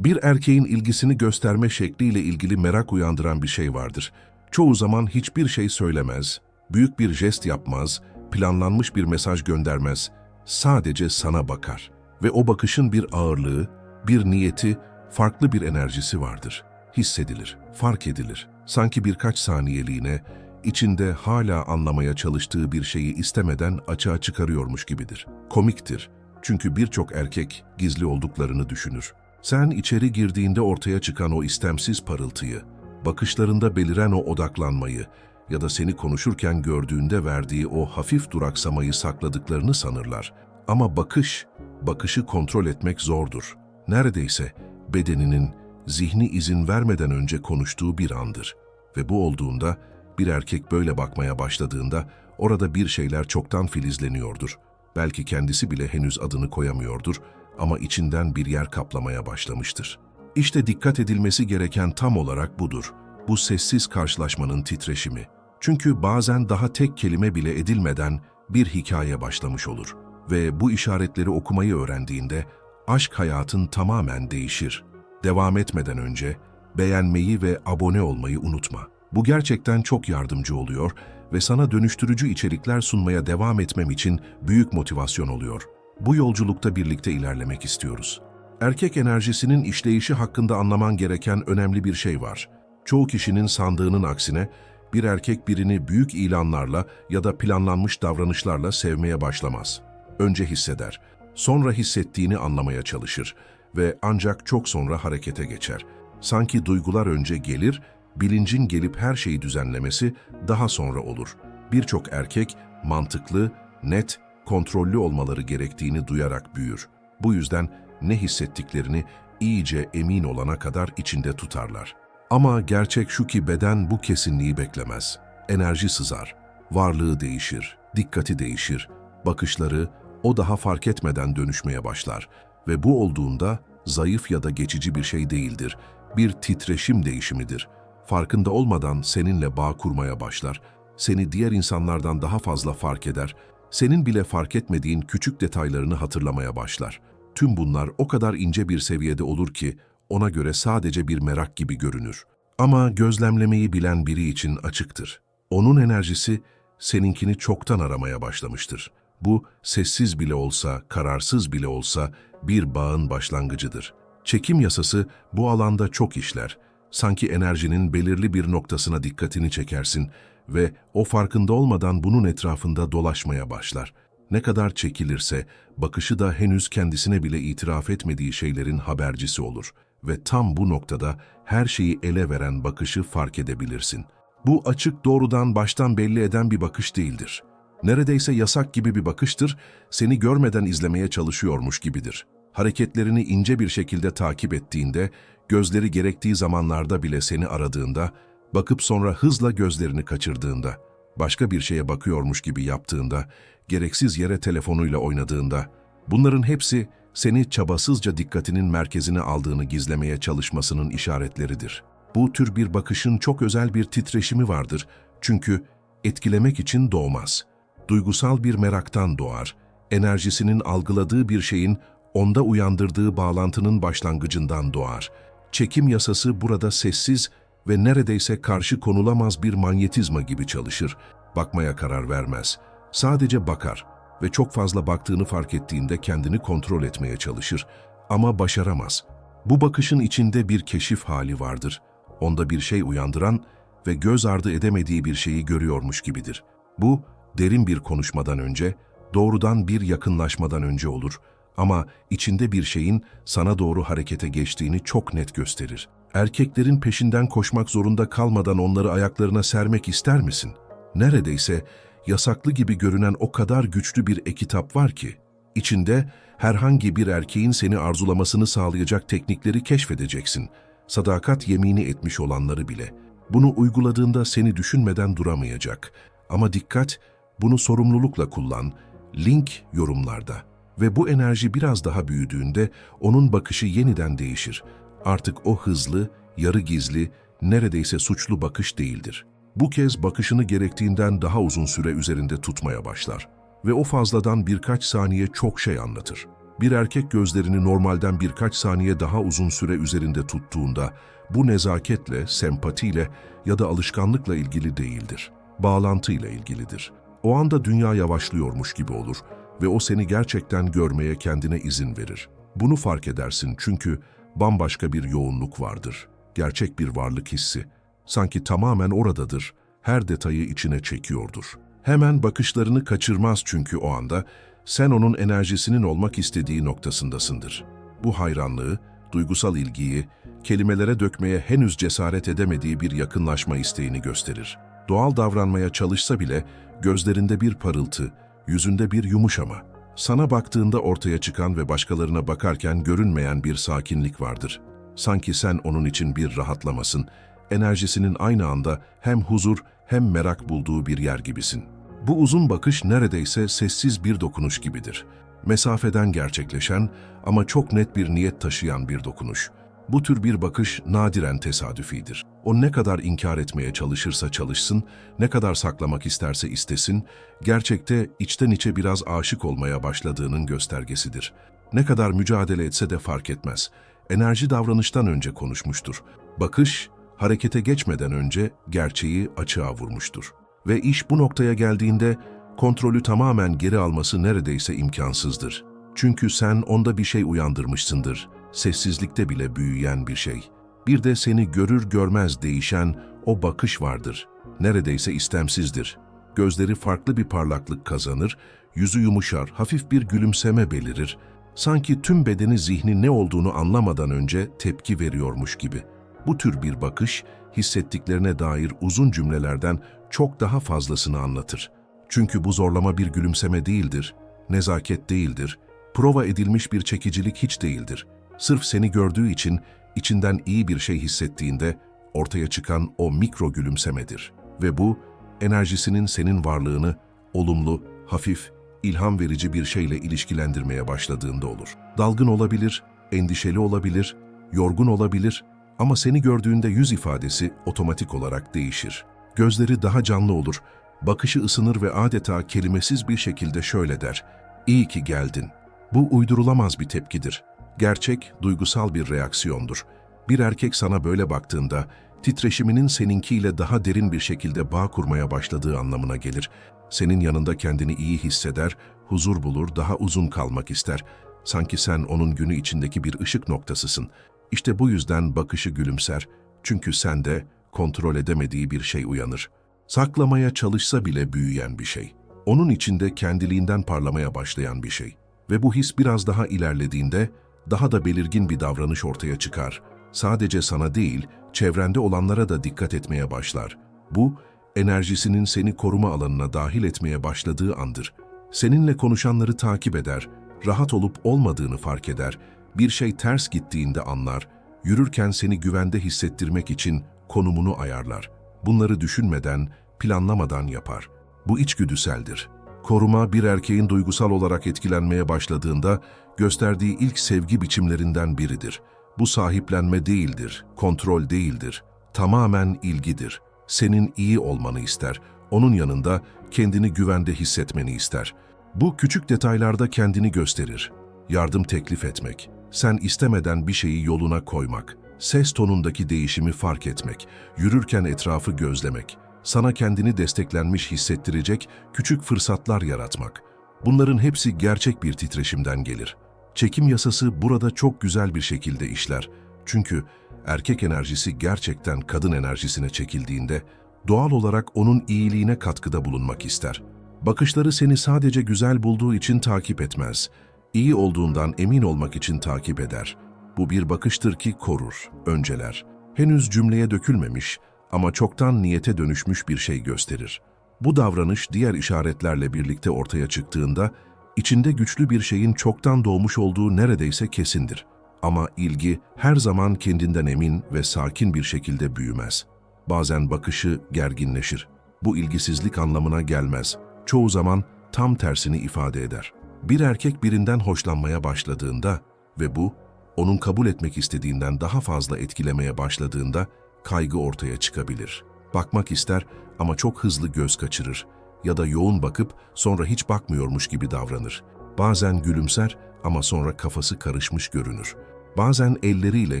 Bir erkeğin ilgisini gösterme şekliyle ilgili merak uyandıran bir şey vardır. Çoğu zaman hiçbir şey söylemez, büyük bir jest yapmaz, planlanmış bir mesaj göndermez. Sadece sana bakar. Ve o bakışın bir ağırlığı, bir niyeti, farklı bir enerjisi vardır. Hissedilir, fark edilir. Sanki birkaç saniyeliğine, içinde hala anlamaya çalıştığı bir şeyi istemeden açığa çıkarıyormuş gibidir. Komiktir. Çünkü birçok erkek gizli olduklarını düşünür. Sen içeri girdiğinde ortaya çıkan o istemsiz parıltıyı, bakışlarında beliren o odaklanmayı ya da seni konuşurken gördüğünde verdiği o hafif duraksamayı sakladıklarını sanırlar. Ama bakış, bakışı kontrol etmek zordur. Neredeyse bedeninin zihni izin vermeden önce konuştuğu bir andır. Ve bu olduğunda, bir erkek böyle bakmaya başladığında orada bir şeyler çoktan filizleniyordur. Belki kendisi bile henüz adını koyamıyordur ama içinden bir yer kaplamaya başlamıştır. İşte dikkat edilmesi gereken tam olarak budur. Bu sessiz karşılaşmanın titreşimi. Çünkü bazen daha tek kelime bile edilmeden bir hikaye başlamış olur. Ve bu işaretleri okumayı öğrendiğinde aşk hayatın tamamen değişir. Devam etmeden önce beğenmeyi ve abone olmayı unutma. Bu gerçekten çok yardımcı oluyor ve sana dönüştürücü içerikler sunmaya devam etmem için büyük motivasyon oluyor. Bu yolculukta birlikte ilerlemek istiyoruz. Erkek enerjisinin işleyişi hakkında anlaman gereken önemli bir şey var. Çoğu kişinin sandığının aksine bir erkek birini büyük ilanlarla ya da planlanmış davranışlarla sevmeye başlamaz. Önce hisseder, sonra hissettiğini anlamaya çalışır ve ancak çok sonra harekete geçer. Sanki duygular önce gelir, bilincin gelip her şeyi düzenlemesi daha sonra olur. Birçok erkek mantıklı, net, kontrollü olmaları gerektiğini duyarak büyür. Bu yüzden ne hissettiklerini iyice emin olana kadar içinde tutarlar. Ama gerçek şu ki beden bu kesinliği beklemez. Enerji sızar, varlığı değişir, dikkati değişir, bakışları o daha fark etmeden dönüşmeye başlar ve bu olduğunda zayıf ya da geçici bir şey değildir, bir titreşim değişimidir. Farkında olmadan seninle bağ kurmaya başlar, seni diğer insanlardan daha fazla fark eder, senin bile fark etmediğin küçük detaylarını hatırlamaya başlar. Tüm bunlar o kadar ince bir seviyede olur ki ona göre sadece bir merak gibi görünür. Ama gözlemlemeyi bilen biri için açıktır. Onun enerjisi seninkini çoktan aramaya başlamıştır. Bu sessiz bile olsa, kararsız bile olsa bir bağın başlangıcıdır. Çekim yasası bu alanda çok işler. Sanki enerjinin belirli bir noktasına dikkatini çekersin ve o farkında olmadan bunun etrafında dolaşmaya başlar. Ne kadar çekilirse bakışı da henüz kendisine bile itiraf etmediği şeylerin habercisi olur ve tam bu noktada her şeyi ele veren bakışı fark edebilirsin. Bu açık doğrudan baştan belli eden bir bakış değildir. Neredeyse yasak gibi bir bakıştır, seni görmeden izlemeye çalışıyormuş gibidir. Hareketlerini ince bir şekilde takip ettiğinde, gözleri gerektiği zamanlarda bile seni aradığında, bakıp sonra hızla gözlerini kaçırdığında, başka bir şeye bakıyormuş gibi yaptığında, gereksiz yere telefonuyla oynadığında, bunların hepsi seni çabasızca dikkatinin merkezine aldığını gizlemeye çalışmasının işaretleridir. Bu tür bir bakışın çok özel bir titreşimi vardır çünkü etkilemek için doğmaz. Duygusal bir meraktan doğar, enerjisinin algıladığı bir şeyin onda uyandırdığı bağlantının başlangıcından doğar. Çekim yasası burada sessiz ve neredeyse karşı konulamaz bir manyetizma gibi çalışır. Bakmaya karar vermez. Sadece bakar ve çok fazla baktığını fark ettiğinde kendini kontrol etmeye çalışır. Ama başaramaz. Bu bakışın içinde bir keşif hali vardır. Onda bir şey uyandıran ve göz ardı edemediği bir şeyi görüyormuş gibidir. Bu, derin bir konuşmadan önce, doğrudan bir yakınlaşmadan önce olur ama içinde bir şeyin sana doğru harekete geçtiğini çok net gösterir. Erkeklerin peşinden koşmak zorunda kalmadan onları ayaklarına sermek ister misin? Neredeyse yasaklı gibi görünen o kadar güçlü bir ekitap var ki, içinde herhangi bir erkeğin seni arzulamasını sağlayacak teknikleri keşfedeceksin. Sadakat yemini etmiş olanları bile. Bunu uyguladığında seni düşünmeden duramayacak. Ama dikkat, bunu sorumlulukla kullan. Link yorumlarda. Ve bu enerji biraz daha büyüdüğünde onun bakışı yeniden değişir. Artık o hızlı, yarı gizli, neredeyse suçlu bakış değildir. Bu kez bakışını gerektiğinden daha uzun süre üzerinde tutmaya başlar. Ve o fazladan birkaç saniye çok şey anlatır. Bir erkek gözlerini normalden birkaç saniye daha uzun süre üzerinde tuttuğunda, bu nezaketle, sempatiyle ya da alışkanlıkla ilgili değildir. Bağlantıyla ilgilidir. O anda dünya yavaşlıyormuş gibi olur ve o seni gerçekten görmeye kendine izin verir. Bunu fark edersin çünkü bambaşka bir yoğunluk vardır. Gerçek bir varlık hissi. Sanki tamamen oradadır, her detayı içine çekiyordur. Hemen bakışlarını kaçırmaz çünkü o anda sen onun enerjisinin olmak istediği noktasındasındır. Bu hayranlığı, duygusal ilgiyi, kelimelere dökmeye henüz cesaret edemediği bir yakınlaşma isteğini gösterir. Doğal davranmaya çalışsa bile gözlerinde bir parıltı, yüzünde bir yumuşama. Sana baktığında ortaya çıkan ve başkalarına bakarken görünmeyen bir sakinlik vardır. Sanki sen onun için bir rahatlamasın, enerjisinin aynı anda hem huzur hem merak bulduğu bir yer gibisin. Bu uzun bakış neredeyse sessiz bir dokunuş gibidir. Mesafeden gerçekleşen ama çok net bir niyet taşıyan bir dokunuş. Bu tür bir bakış nadiren tesadüfidir. O ne kadar inkar etmeye çalışırsa çalışsın, ne kadar saklamak isterse istesin, gerçekte içten içe biraz aşık olmaya başladığının göstergesidir. Ne kadar mücadele etse de fark etmez. Enerji davranıştan önce konuşmuştur. Bakış, harekete geçmeden önce gerçeği açığa vurmuştur. Ve iş bu noktaya geldiğinde kontrolü tamamen geri alması neredeyse imkansızdır. Çünkü sen onda bir şey uyandırmışsındır. Sessizlikte bile büyüyen bir şey. Bir de seni görür görmez değişen o bakış vardır. Neredeyse istemsizdir. Gözleri farklı bir parlaklık kazanır, yüzü yumuşar, hafif bir gülümseme belirir. Sanki tüm bedeni zihni ne olduğunu anlamadan önce tepki veriyormuş gibi. Bu tür bir bakış, hissettiklerine dair uzun cümlelerden çok daha fazlasını anlatır. Çünkü bu zorlama bir gülümseme değildir, nezaket değildir, prova edilmiş bir çekicilik hiç değildir. Sırf seni gördüğü için içinden iyi bir şey hissettiğinde ortaya çıkan o mikro gülümsemedir. Ve bu, enerjisinin senin varlığını olumlu, hafif, ilham verici bir şeyle ilişkilendirmeye başladığında olur. Dalgın olabilir, endişeli olabilir, yorgun olabilir ama seni gördüğünde yüz ifadesi otomatik olarak değişir. Gözleri daha canlı olur, bakışı ısınır ve adeta kelimesiz bir şekilde şöyle der, İyi ki geldin. Bu uydurulamaz bir tepkidir. Gerçek, duygusal bir reaksiyondur. Bir erkek sana böyle baktığında, titreşiminin seninkiyle daha derin bir şekilde bağ kurmaya başladığı anlamına gelir. Senin yanında kendini iyi hisseder, huzur bulur, daha uzun kalmak ister. Sanki sen onun günü içindeki bir ışık noktasısın. İşte bu yüzden bakışı gülümser. Çünkü sende kontrol edemediği bir şey uyanır. Saklamaya çalışsa bile büyüyen bir şey. Onun içinde kendiliğinden parlamaya başlayan bir şey. Ve bu his biraz daha ilerlediğinde daha da belirgin bir davranış ortaya çıkar. Sadece sana değil, çevrende olanlara da dikkat etmeye başlar. Bu, enerjisinin seni koruma alanına dahil etmeye başladığı andır. Seninle konuşanları takip eder, rahat olup olmadığını fark eder, bir şey ters gittiğinde anlar, yürürken seni güvende hissettirmek için konumunu ayarlar. Bunları düşünmeden, planlamadan yapar. Bu içgüdüseldir. Koruma bir erkeğin duygusal olarak etkilenmeye başladığında gösterdiği ilk sevgi biçimlerinden biridir. Bu sahiplenme değildir, kontrol değildir, tamamen ilgidir. Senin iyi olmanı ister, onun yanında kendini güvende hissetmeni ister. Bu küçük detaylarda kendini gösterir. Yardım teklif etmek, sen istemeden bir şeyi yoluna koymak, ses tonundaki değişimi fark etmek, yürürken etrafı gözlemek, sana kendini desteklenmiş hissettirecek küçük fırsatlar yaratmak. Bunların hepsi gerçek bir titreşimden gelir. Çekim yasası burada çok güzel bir şekilde işler. Çünkü erkek enerjisi gerçekten kadın enerjisine çekildiğinde doğal olarak onun iyiliğine katkıda bulunmak ister. Bakışları seni sadece güzel bulduğu için takip etmez. İyi olduğundan emin olmak için takip eder. Bu bir bakıştır ki korur, önceler. Henüz cümleye dökülmemiş ama çoktan niyete dönüşmüş bir şey gösterir. Bu davranış diğer işaretlerle birlikte ortaya çıktığında içinde güçlü bir şeyin çoktan doğmuş olduğu neredeyse kesindir. Ama ilgi her zaman kendinden emin ve sakin bir şekilde büyümez. Bazen bakışı gerginleşir. Bu ilgisizlik anlamına gelmez. Çoğu zaman tam tersini ifade eder. Bir erkek birinden hoşlanmaya başladığında ve bu onun kabul etmek istediğinden daha fazla etkilemeye başladığında kaygı ortaya çıkabilir. Bakmak ister ama çok hızlı göz kaçırır ya da yoğun bakıp sonra hiç bakmıyormuş gibi davranır. Bazen gülümser ama sonra kafası karışmış görünür. Bazen elleriyle,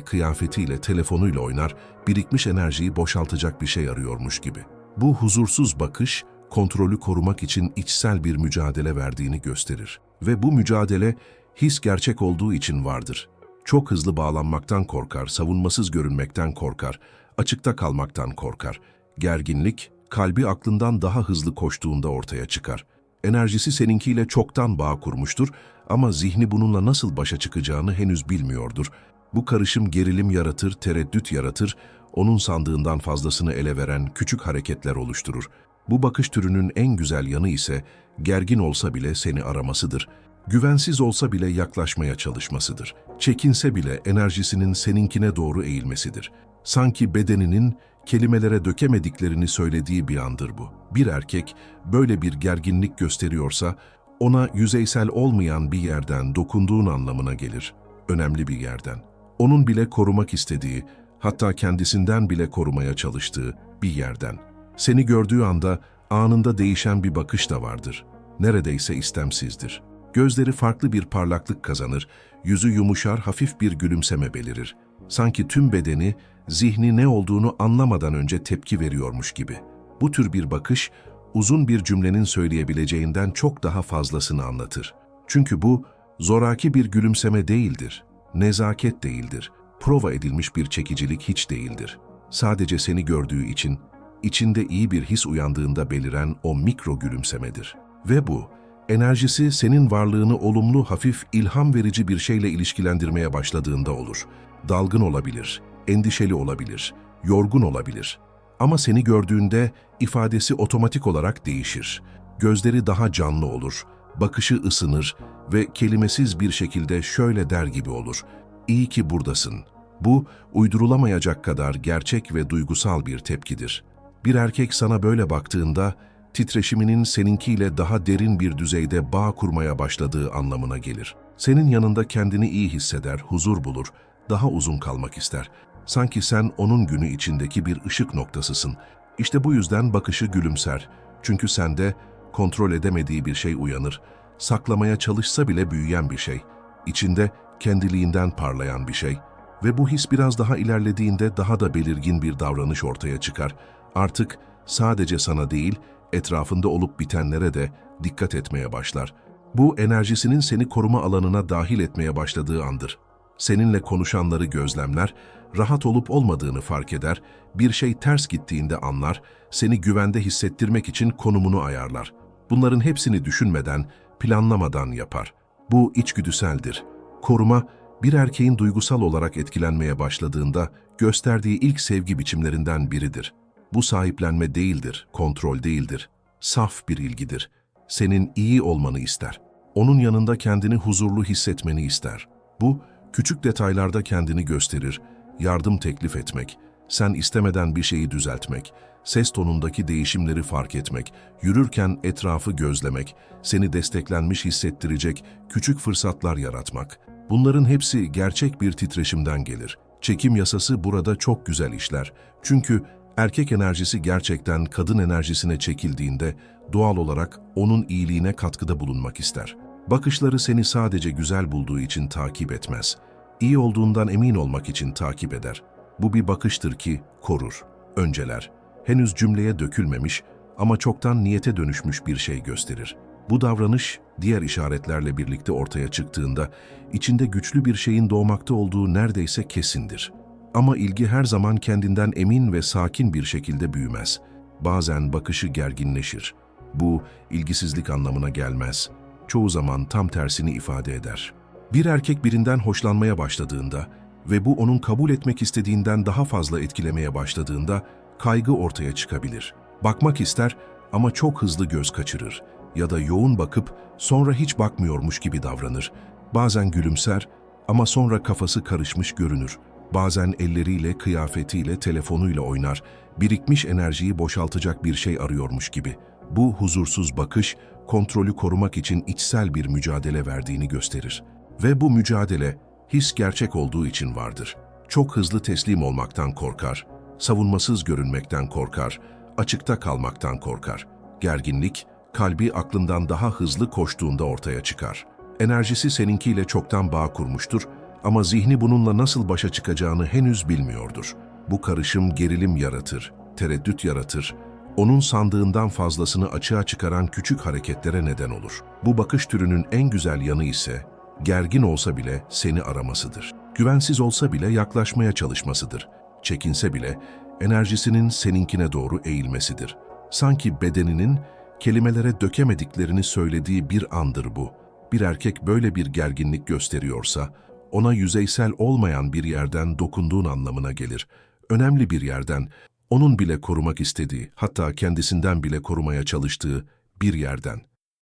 kıyafetiyle, telefonuyla oynar, birikmiş enerjiyi boşaltacak bir şey arıyormuş gibi. Bu huzursuz bakış, kontrolü korumak için içsel bir mücadele verdiğini gösterir. Ve bu mücadele, his gerçek olduğu için vardır. Çok hızlı bağlanmaktan korkar, savunmasız görünmekten korkar, açıkta kalmaktan korkar. Gerginlik, kalbi aklından daha hızlı koştuğunda ortaya çıkar. Enerjisi seninkiyle çoktan bağ kurmuştur ama zihni bununla nasıl başa çıkacağını henüz bilmiyordur. Bu karışım gerilim yaratır, tereddüt yaratır, onun sandığından fazlasını ele veren küçük hareketler oluşturur. Bu bakış türünün en güzel yanı ise gergin olsa bile seni aramasıdır. Güvensiz olsa bile yaklaşmaya çalışmasıdır. Çekinse bile enerjisinin seninkine doğru eğilmesidir. Sanki bedeninin kelimelere dökemediklerini söylediği bir andır bu. Bir erkek böyle bir gerginlik gösteriyorsa ona yüzeysel olmayan bir yerden dokunduğun anlamına gelir. Önemli bir yerden. Onun bile korumak istediği, hatta kendisinden bile korumaya çalıştığı bir yerden. Seni gördüğü anda anında değişen bir bakış da vardır. Neredeyse istemsizdir. Gözleri farklı bir parlaklık kazanır, yüzü yumuşar, hafif bir gülümseme belirir. Sanki tüm bedeni, zihni ne olduğunu anlamadan önce tepki veriyormuş gibi. Bu tür bir bakış, uzun bir cümlenin söyleyebileceğinden çok daha fazlasını anlatır. Çünkü bu, zoraki bir gülümseme değildir, nezaket değildir, prova edilmiş bir çekicilik hiç değildir. Sadece seni gördüğü için, içinde iyi bir his uyandığında beliren o mikro gülümsemedir. Ve bu, enerjisi senin varlığını olumlu, hafif, ilham verici bir şeyle ilişkilendirmeye başladığında olur. Dalgın olabilir, endişeli olabilir, yorgun olabilir. Ama seni gördüğünde ifadesi otomatik olarak değişir. Gözleri daha canlı olur, bakışı ısınır ve kelimesiz bir şekilde şöyle der gibi olur. İyi ki buradasın. Bu, uydurulamayacak kadar gerçek ve duygusal bir tepkidir. Bir erkek sana böyle baktığında, titreşiminin seninkiyle daha derin bir düzeyde bağ kurmaya başladığı anlamına gelir. Senin yanında kendini iyi hisseder, huzur bulur, daha uzun kalmak ister. Sanki sen onun günü içindeki bir ışık noktasısın. İşte bu yüzden bakışı gülümser. Çünkü sende kontrol edemediği bir şey uyanır. Saklamaya çalışsa bile büyüyen bir şey. İçinde kendiliğinden parlayan bir şey. Ve bu his biraz daha ilerlediğinde daha da belirgin bir davranış ortaya çıkar. Artık sadece sana değil, etrafında olup bitenlere de dikkat etmeye başlar. Bu enerjisinin seni koruma alanına dahil etmeye başladığı andır. Seninle konuşanları gözlemler, rahat olup olmadığını fark eder, bir şey ters gittiğinde anlar, seni güvende hissettirmek için konumunu ayarlar. Bunların hepsini düşünmeden, planlamadan yapar. Bu içgüdüseldir. Koruma, bir erkeğin duygusal olarak etkilenmeye başladığında gösterdiği ilk sevgi biçimlerinden biridir. Bu sahiplenme değildir, kontrol değildir. Saf bir ilgidir. Senin iyi olmanı ister. Onun yanında kendini huzurlu hissetmeni ister. Bu, küçük detaylarda kendini gösterir, yardım teklif etmek, sen istemeden bir şeyi düzeltmek, ses tonundaki değişimleri fark etmek, yürürken etrafı gözlemek, seni desteklenmiş hissettirecek küçük fırsatlar yaratmak. Bunların hepsi gerçek bir titreşimden gelir. Çekim yasası burada çok güzel işler. Çünkü erkek enerjisi gerçekten kadın enerjisine çekildiğinde doğal olarak onun iyiliğine katkıda bulunmak ister. Bakışları seni sadece güzel bulduğu için takip etmez. İyi olduğundan emin olmak için takip eder. Bu bir bakıştır ki korur, önceler. Henüz cümleye dökülmemiş ama çoktan niyete dönüşmüş bir şey gösterir. Bu davranış diğer işaretlerle birlikte ortaya çıktığında içinde güçlü bir şeyin doğmakta olduğu neredeyse kesindir. Ama ilgi her zaman kendinden emin ve sakin bir şekilde büyümez. Bazen bakışı gerginleşir. Bu ilgisizlik anlamına gelmez. Çoğu zaman tam tersini ifade eder. Bir erkek birinden hoşlanmaya başladığında ve bu onun kabul etmek istediğinden daha fazla etkilemeye başladığında kaygı ortaya çıkabilir. Bakmak ister ama çok hızlı göz kaçırır ya da yoğun bakıp sonra hiç bakmıyormuş gibi davranır. Bazen gülümser ama sonra kafası karışmış görünür. Bazen elleriyle, kıyafetiyle, telefonuyla oynar, birikmiş enerjiyi boşaltacak bir şey arıyormuş gibi. Bu huzursuz bakış, kontrolü korumak için içsel bir mücadele verdiğini gösterir. Ve bu mücadele, his gerçek olduğu için vardır. Çok hızlı teslim olmaktan korkar, savunmasız görünmekten korkar, açıkta kalmaktan korkar. Gerginlik, kalbi aklından daha hızlı koştuğunda ortaya çıkar. Enerjisi seninkiyle çoktan bağ kurmuştur ama zihni bununla nasıl başa çıkacağını henüz bilmiyordur. Bu karışım gerilim yaratır, tereddüt yaratır, onun sandığından fazlasını açığa çıkaran küçük hareketlere neden olur. Bu bakış türünün en güzel yanı ise gergin olsa bile seni aramasıdır. Güvensiz olsa bile yaklaşmaya çalışmasıdır. Çekinse bile enerjisinin seninkine doğru eğilmesidir. Sanki bedeninin kelimelere dökemediklerini söylediği bir andır bu. Bir erkek böyle bir gerginlik gösteriyorsa, ona yüzeysel olmayan bir yerden dokunduğun anlamına gelir. Önemli bir yerden, onun bile korumak istediği, hatta kendisinden bile korumaya çalıştığı bir yerden.